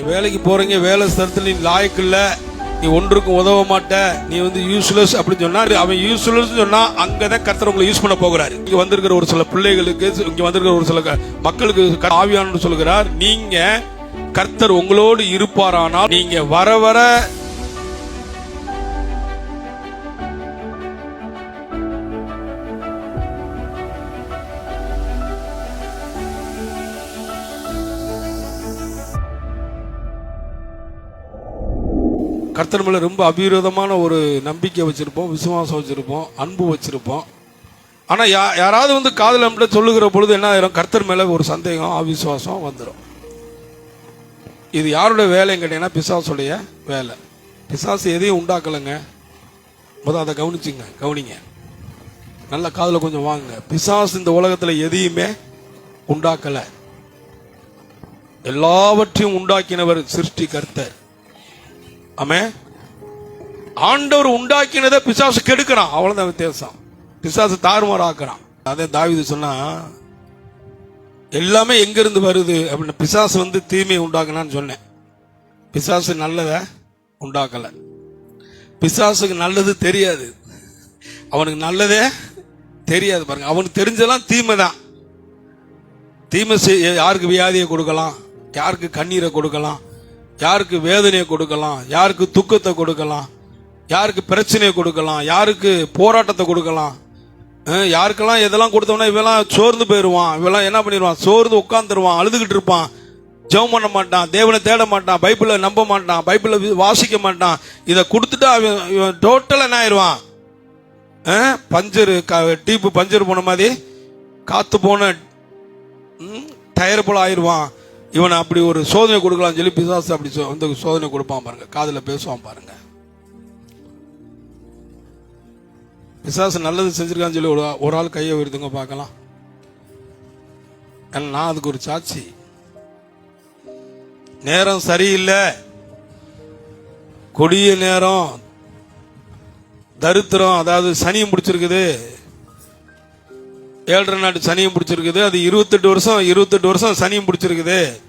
நீ வேலைக்கு போறீங்க வேலை ஸ்தலத்தில் நீ லாய்க்கு இல்லை நீ ஒன்றுக்கும் உதவ மாட்ட நீ வந்து யூஸ்லெஸ் அப்படின்னு சொன்னா அவன் யூஸ்லெஸ் சொன்னா அங்கதான் கர்த்தர் உங்களை யூஸ் பண்ண போகிறார். இங்க வந்திருக்கிற ஒரு சில பிள்ளைகளுக்கு இங்க வந்திருக்கிற ஒரு சில மக்களுக்கு க- சொல்கிறார் நீங்க கர்த்தர் உங்களோடு இருப்பாரானால் நீங்க வர வர கர்த்தர் மேலே ரொம்ப அபிவிரோதமான ஒரு நம்பிக்கை வச்சுருப்போம் விசுவாசம் வச்சுருப்போம் அன்பு வச்சுருப்போம். ஆனால் யா- யாராவது வந்து காதல் நம்மள சொல்லுகிற பொழுது என்ன ஆயிரும்? கர்த்தர் மேலே ஒரு சந்தேகம் அவிசுவாசம் வந்துடும் இது யாரோட வேலைன்னு கேட்டீங்கன்னா பிசாசுடைய வேலை. பிசாசு எதையும் உண்டாக்கலைங்க. முதல் அதை கவனிச்சுங்க கவனிங்க. நல்ல காதில் கொஞ்சம் வாங்குங்க. பிசாசு இந்த உலகத்தில் எதையுமே உண்டாக்கலை. எல்லாவற்றையும் உண்டாக்கினவர் சிருஷ்டி கர்த்தர் ஆமே ஆண்டவர் உண்டாக்கினதை பிசாசு கெடுக்கிறான். அவ்வளவுதான் வித்தியாசம். பிசாசு தாறுமாறாக்குறான். அதே தாவிது சொன்னா எல்லாமே எங்க இருந்து வருது? அப்படின்னு பிசாசு வந்து தீமையை உண்டாக்குனான்னு சொன்னேன். பிசாசு நல்லத உண்டாக்கல. பிசாசுக்கு நல்லது தெரியாது. அவனுக்கு நல்லதே தெரியாது பாருங்க. அவனுக்கு தெரிஞ்சதெல்லாம் தீமை தான். தீமை யாருக்கு வியாதியை கொடுக்கலாம்? யாருக்கு கண்ணீரை கொடுக்கலாம்? யாருக்கு வேதனையை கொடுக்கலாம் யாருக்கு துக்கத்தை கொடுக்கலாம் யாருக்கு பிரச்சனையை கொடுக்கலாம் யாருக்கு போராட்டத்தை கொடுக்கலாம் யாருக்கெல்லாம் எதெல்லாம் கொடுத்தோம்னா இவெல்லாம் சோர்ந்து போயிடுவான் இவெல்லாம் என்ன பண்ணிடுவான் சோர்ந்து உட்காந்துருவான் அழுதுகிட்டு இருப்பான் ஜெபம் பண்ண மாட்டான் தேவனை தேட மாட்டான் பைபிளை நம்ப மாட்டான் பைபிளை வாசிக்க மாட்டான் இதை கொடுத்துட்டு அவன் இவன் டோட்டலாக என்ன ஆயிடுவான் பஞ்சரு க- டீப்பு பஞ்சர் போன மாதிரி காத்து போன ம், டயர் போல ஆயிடுவான் இவனை அப்படி ஒரு சோதனை கொடுக்கலாம் சொல்லி பிசாசு அப்படி வந்து சோதனை கொடுப்பான் பாருங்க. காதுல பேசுவான் பாருங்க. பிசாசு நல்லது செஞ்சிருக்கான்னு சொல்லி ஒரு ஒரு ஆள் கையை உயர்த்துங்க பார்க்கலாம். நான் அதுக்கு ஒரு சாட்சி. நேரம் சரியில்லை. கொடிய நேரம். தரித்திரம். அதாவது சனியும் பிடிச்சிருக்குது ஏழரை நாட்டு சனியும் பிடிச்சிருக்குது அது இருபத்தெட்டு வருஷம் இருபத்தெட்டு வருஷம் சனியும் பிடிச்சிருக்குது.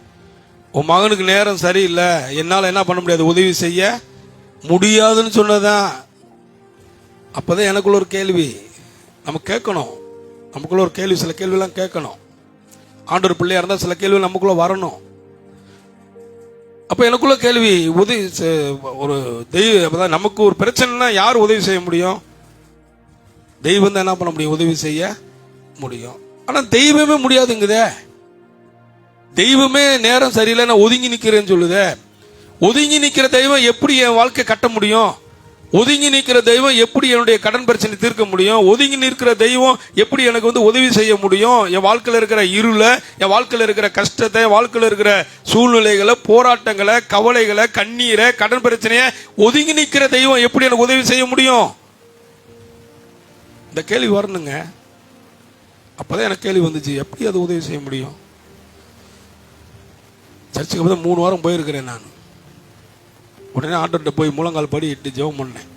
உன் மகனுக்கு நேரம் சரியில்லை என்னால் என்ன பண்ண முடியாது உதவி செய்ய முடியாதுன்னு சொன்னதான் அப்போதான் எனக்குள்ள ஒரு கேள்வி. நம்ம கேட்கணும். நமக்குள்ள ஒரு கேள்வி சில கேள்விலாம் கேட்கணும். ஆண்டொரு பிள்ளையாக இருந்தால் சில கேள்வி நமக்குள்ளே வரணும். அப்போ எனக்குள்ள கேள்வி உதவி செ- ஒரு தெய்வ அப்போதான் நமக்கு ஒரு பிரச்சனைனா யார் உதவி செய்ய முடியும்? தெய்வம் தான் என்ன பண்ண முடியும் உதவி செய்ய? முடியும். ஆனா தெய்வமே முடியாதுங்குதே. தெய்வமே நேரம் சரியில்லை நான் ஒதுங்கி நிற்கிறேன்னு சொல்லுதே. ஒதுங்கி நிற்கிற தெய்வம் எப்படி என் வாழ்க்கை கட்ட முடியும்? ஒதுங்கி நிற்கிற தெய்வம் எப்படி என்னுடைய கடன் பிரச்சனை தீர்க்க முடியும்? ஒதுங்கி நிற்கிற தெய்வம் எப்படி எனக்கு வந்து உதவி செய்ய முடியும்? என் வாழ்க்கையில் இருக்கிற இருளை என் வாழ்க்கையில் இருக்கிற கஷ்டத்தை என் வாழ்க்கையில் இருக்கிற சூழ்நிலைகளை போராட்டங்களை கவலைகளை கண்ணீரை கடன் பிரச்சனையை ஒதுங்கி நிற்கிற தெய்வம் எப்படி எனக்கு உதவி செய்ய முடியும்? இந்த கேள்வி வரணுங்க. அப்போதான் எனக்கு கேள்வி வந்துச்சு எப்படி அது உதவி செய்ய முடியும்? சர்ச்சுக்கு அப்பதான் மூணு வாரம் போயிருக்கிறேன் நான். உடனே ஆண்டவர்கிட்ட போய் முழங்கால் படி இட்டு ஜெபம் பண்ணேன்.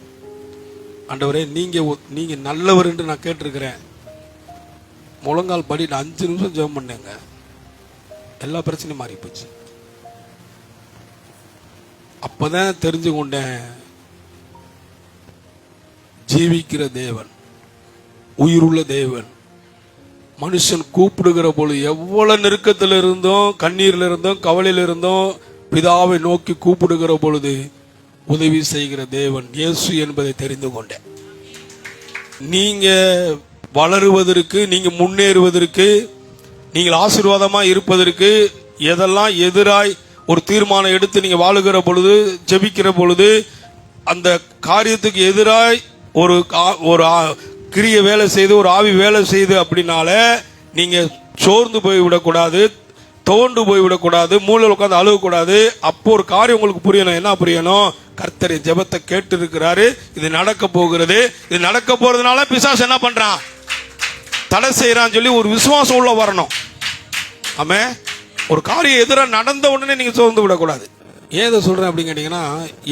ஆண்டவரே நீங்கள் நீங்கள் நீங்க நல்லவர் என்று நான் கேட்டிருக்கிறேன். முழங்கால் படி நான் அஞ்சு நிமிஷம் ஜெபம் பண்ணேங்க. எல்லா பிரச்சனையும் மாறி போச்சு. அப்போதான் தெரிஞ்சு கொண்டேன் ஜீவிக்கிற தேவன் உயிருள்ள தேவன் மனுஷன் கூப்பிடுகிற பொழுது எவ்வளவு நெருக்கத்தில் இருந்தோம் கண்ணீர்ல இருந்தோம் கவலையில இருந்தோம் பிதாவை நோக்கி கூப்பிடுகிற பொழுது உதவி செய்கிற தேவன் இயேசு என்பதை தெரிந்து கொண்டேன். நீங்க வளருவதற்கு நீங்க முன்னேறுவதற்கு நீங்கள் ஆசீர்வாதமா இருப்பதற்கு எதெல்லாம் எதிராய் ஒரு தீர்மானம் எடுத்து நீங்க வாழுகிற பொழுது ஜெபிக்கிற பொழுது அந்த காரியத்துக்கு எதிராய் ஒரு கா- ஒரு கிரிய வேலை செய்து ஒரு ஆவி வேலை செய்து அப்படின்னால நீங்க சோர்ந்து போய் விடக்கூடாது தோண்டு போய் விடக்கூடாது உட்காந்து அழுகக்கூடாது. அப்போ ஒரு காரியம் உங்களுக்கு புரியணும். என்ன புரியணும்? கர்த்தர் ஜெபத்தை கேட்டு இருக்கிறாரு இது நடக்க போகிறது. இது நடக்க போறதுனால பிசாஸ் என்ன பண்றான்? தடை செய்யறான்னு சொல்லி ஒரு விசுவாசம் உள்ள வரணும். ஆமே? ஒரு காரியம் எதிராக நடந்த உடனே நீங்க சோர்ந்து விடக்கூடாது. ஏன் இதை சொல்றேன் அப்படின்னு கேட்டீங்கன்னா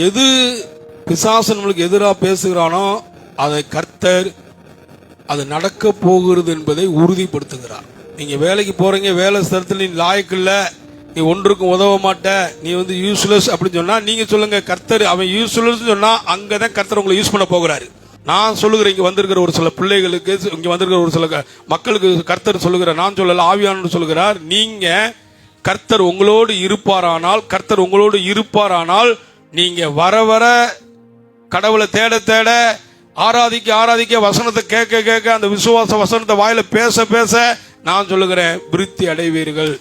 எது பிசாசு நம்மளுக்கு எதிராக பேசுகிறானோ அதை கர்த்தர் அது நடக்க போகிறது என்பதை உறுதிப்படுத்துகிறார். நீங்க வேலைக்கு போறீங்க வேலை ஸ்தலத்தில் நீ லாய்க்கு இல்ல நீ ஒன்றுக்கும் உதவ மாட்ட நீ வந்து யூஸ்லெஸ் அப்படின்னு சொன்னா நீங்க சொல்லுங்க கர்த்தர் அவன் யூஸ்லெஸ் சொன்னா அங்கதான் கர்த்தர் உங்களை யூஸ் பண்ண போகிறாரு. நான் சொல்லுகிறேன் இங்க வந்திருக்கிற ஒரு சில பிள்ளைகளுக்கு இங்க வந்திருக்கிற ஒரு சில மக்களுக்கு கர்த்தர் சொல்லுகிறார் நான் சொல்லல ஆவியானவர் சொல்லுகிறார் நீங்க கர்த்தர் உங்களோடு இருப்பாரானால் கர்த்தர் உங்களோடு இருப்பாரானால் நீங்க வர வர கடவுளை தேட தேட ஆராதிக்க ஆராதிக்க வசனத்தை கேட்க கேட்க அந்த விசுவாச வசனத்தை வாயில பேச பேச நான் சொல்லுகிறேன் விருத்தி அடைவீர்கள்.